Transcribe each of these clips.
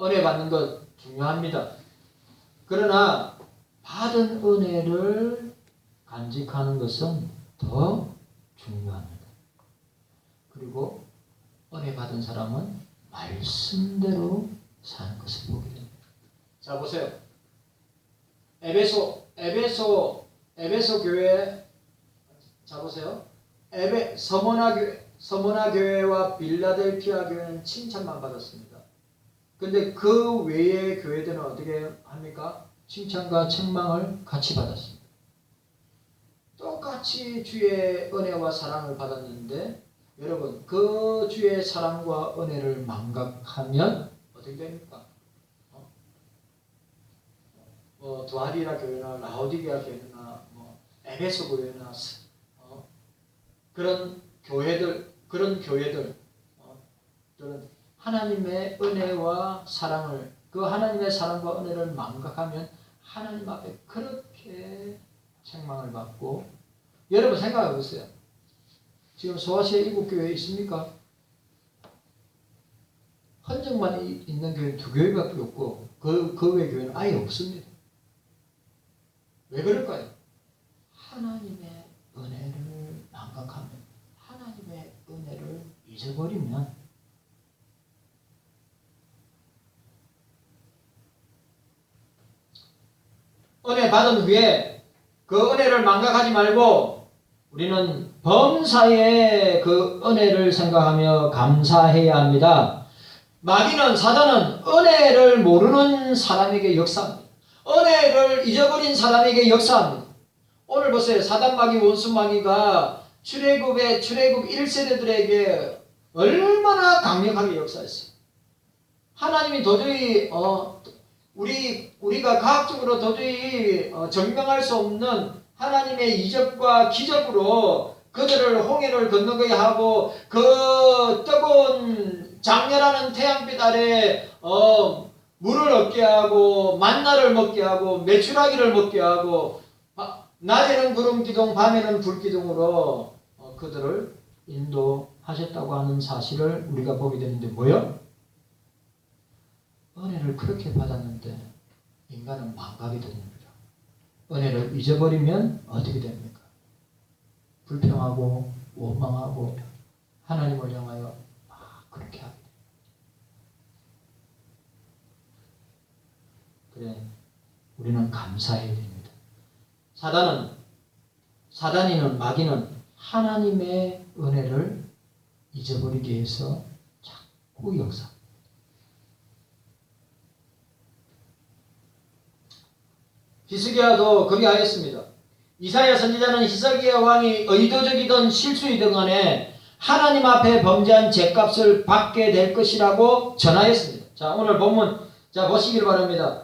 은혜 받는 것 중요합니다. 그러나 받은 은혜를 간직하는 것은 더 중요합니다. 그리고 은혜 받은 사람은 말씀대로 사는 것을 보게 됩니다. 자 보세요. 에베소 에베소 에베소 교회 자 보세요. 에베 서머나 교회 서머나 교회와 빌라델피아 교회는 칭찬만 받았습니다. 근데 그 외의 교회들은 어떻게 합니까? 칭찬과 책망을 같이 받았습니다. 똑같이 주의 은혜와 사랑을 받았는데 여러분 그 주의 사랑과 은혜를 망각하면 어떻게 됩니까? 어? 뭐 두아리라 교회나 라오디게아 교회나 뭐 에베소 교회나 어? 그런 교회들 그런 교회들 어? 하나님의 은혜와 사랑을 그 하나님의 사랑과 은혜를 망각하면 하나님 앞에 그렇게 책망을 받고 여러분 생각해 보세요. 지금 소아시아 이국 교회 있습니까? 헌정만 이- 있는 교회 두 교회밖에 없고 그, 그 외 교회는 아예 없습니다. 왜 그럴까요? 하나님의 은혜를 망각하면 하나님의 은혜를 잊어버리면 은혜 받은 후에 그 은혜를 망각하지 말고 우리는 범사의 그 은혜를 생각하며 감사해야 합니다. 마귀는 사단은 은혜를 모르는 사람에게 역사합니다. 은혜를 잊어버린 사람에게 역사합니다. 오늘 보세요. 사단 마귀 원수 마귀가 출애굽의 출애굽 1세대들에게 얼마나 강력하게 역사했어요. 하나님이 도저히 어 우리 우리가 과학적으로 도저히 어, 증명할 수 없는 하나님의 이적과 기적으로 그들을 홍해를 건너게 하고 그 뜨거운 장렬하는 태양빛 아래 어, 물을 얻게 하고 만나를 먹게 하고 메추라기를 먹게 하고 아, 낮에는 구름 기둥 밤에는 불 기둥으로 어, 그들을 인도하셨다고 하는 사실을 우리가 보게 되는데 뭐요? 은혜를 그렇게 받았는데 인간은 망각이 됩니다. 은혜를 잊어버리면 어떻게 됩니까? 불평하고 원망하고 하나님을 향하여 막 그렇게 합니다. 그래, 우리는 감사해야 됩니다. 사단은 사단이는 마귀는 하나님의 은혜를 잊어버리기 위해서 자꾸 역사. 히스기야도 그리하였습니다. 이사야 선지자는 히스기야 왕이 의도적이든 실수이든 간에 하나님 앞에 범죄한 죄값을 받게 될 것이라고 전하였습니다. 자, 오늘 본문 자 보시기를 바랍니다.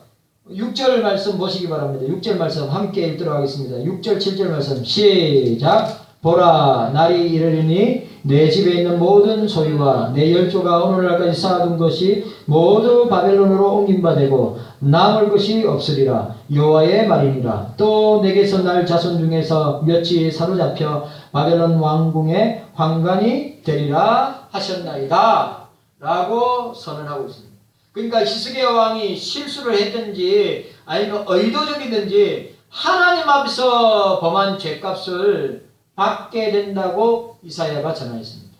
6절 말씀 보시기 바랍니다. 6절 말씀 함께 읽도록 하겠습니다. 6절 7절 말씀 시작 보라 날이 이르리니 내 집에 있는 모든 소유와 내 열조가 오늘날까지 쌓아둔 것이 모두 바벨론으로 옮긴 바 되고 남을 것이 없으리라. 여호와의 말이니라. 또 내게서 날 자손 중에서 몇이 사로잡혀 바벨론 왕궁의 황관이 되리라 하셨나이다. 라고 선언하고 있습니다. 그러니까 히스기야 왕이 실수를 했든지 아니면 의도적이든지 하나님 앞에서 범한 죄값을 받게 된다고 이사야가 전하였습니다.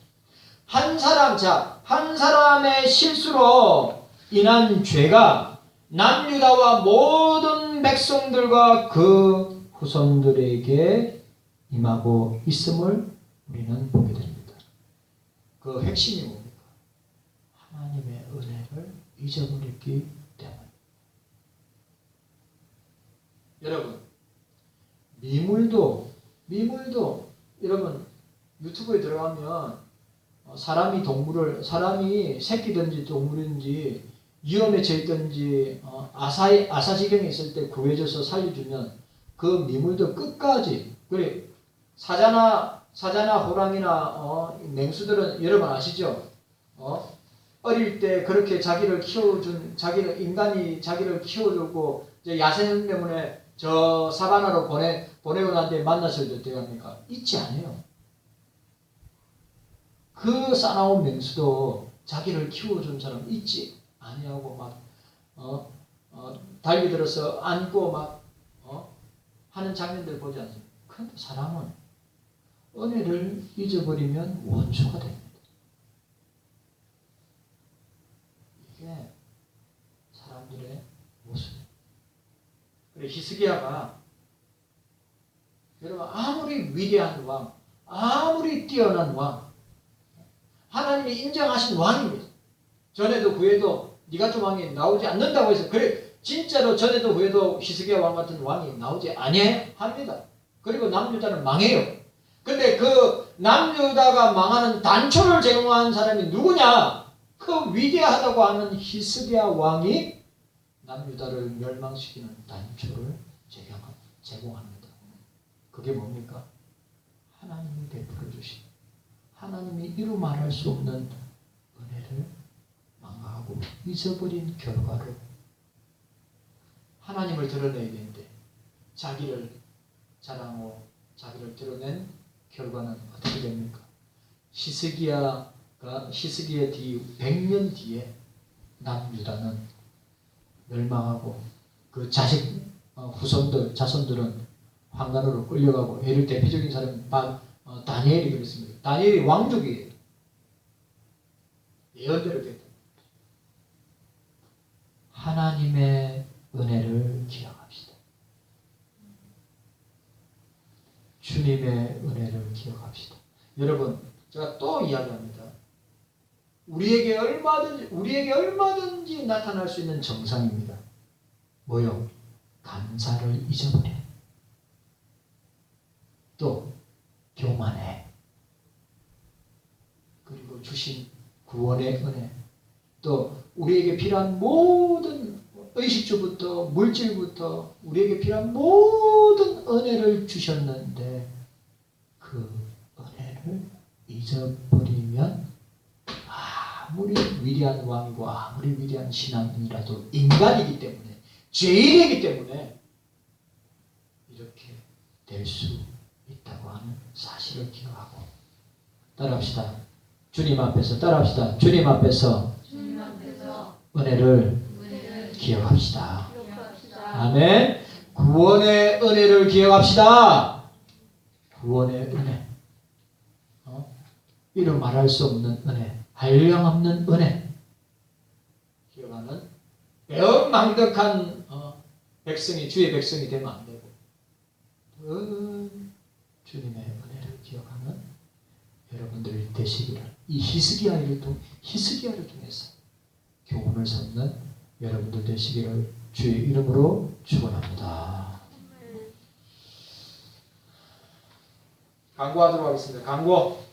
한 사람 자, 한 사람의 실수로 인한 죄가 남유다와 모든 백성들과 그 후손들에게 임하고 있음을 우리는 보게 됩니다. 그 핵심이 뭡니까? 하나님의 은혜를 잊어버렸기 때문에. 여러분, 미물도, 미물도, 여러분, 유튜브에 들어가면 어, 사람이 동물을, 사람이 새끼든지 동물인지 위험에 처했든지 어, 아사, 아사지경에 있을 때 구해줘서 살려주면 그 미물도 끝까지, 그래, 사자나, 사자나 호랑이나 어, 맹수들은 여러분 아시죠? 어? 어릴 때 그렇게 자기를 키워준 자기를 인간이 자기를 키워주고 야생 때문에 저 사바나로 보내 보내고 난 뒤에 만났을 때 어떻게 합니까? 잊지 않아요. 그 싸나운 맹수도 자기를 키워준 사람 잊지 아니하고 막 어, 어, 달기 들어서 안고 막 어, 하는 장면들 보지 않습니까? 그런데 사람은 은혜를 잊어버리면 원수가 됩니다. 이게 사람들의 히스기야가 여러분 아무리 위대한 왕, 아무리 뛰어난 왕, 하나님이 인정하신 왕입니다. 전에도 후에도 네가 좀 왕이 나오지 않는다고 해서 그래 진짜로 전에도 후에도 히스기야 왕 같은 왕이 나오지 아니합니다. 그리고 남유다는 망해요. 근데 그 남유다가 망하는 단초를 제공한 사람이 누구냐? 그 위대하다고 하는 히스기야 왕이 남유다를 멸망시키는 단초를 제공합- 제공합니다. 그게 뭡니까? 하나님이 베풀어 주신 하나님이 이루 말할 수 없는 은혜를 망하고 잊어버린 결과로 하나님을 드러내야 되는데 자기를 자랑하고 자기를 드러낸 결과는 어떻게 됩니까? 히스기야가 히스기야 뒤 100년 뒤에 남유다는 멸망하고 그 자식 어, 후손들 자손들은 황간으로 끌려가고 예를 대표적인 사람은 바, 어, 다니엘이 그랬습니다. 다니엘이 왕족이에요. 예언대로 됐다. 하나님의 은혜를 기억합시다. 주님의 은혜를 기억합시다. 여러분, 제가 또 이야기합니다. 우리에게 얼마든지 우리에게 얼마든지 나타날 수 있는 정상입니다. 뭐요? 감사를 잊어버려. 또 교만해. 그리고 주신 구원의 은혜. 또 우리에게 필요한 모든 의식주부터 물질부터 우리에게 필요한 모든 은혜를 주셨는데 그 은혜를 아무리 위대한 왕이고 아무리 위대한 신앙이라도 인간이기 때문에 죄인이기 때문에 이렇게 될 수 있다고 하는 사실을 기억하고 따라합시다. 주님 앞에서 따라합시다. 주님 앞에서 주님 앞에서 은혜를 은혜를 기억합시다. 기억합시다. 아멘. 구원의 은혜를 기억합시다. 구원의 은혜. 어? 이루 말할 수 없는 은혜. 한량없는 은혜. 기억하는 매운망덕한 어, 백성이 주의 백성이 되면 안 되고 그 주님의 은혜를 기억하는 여러분들이 되시기를 이 히스기야를 통 히스기야를 통해서 교훈을 삼는 여러분들 되시기를 주의 이름으로 축원합니다. 광고하도록 하겠습니다. 광고.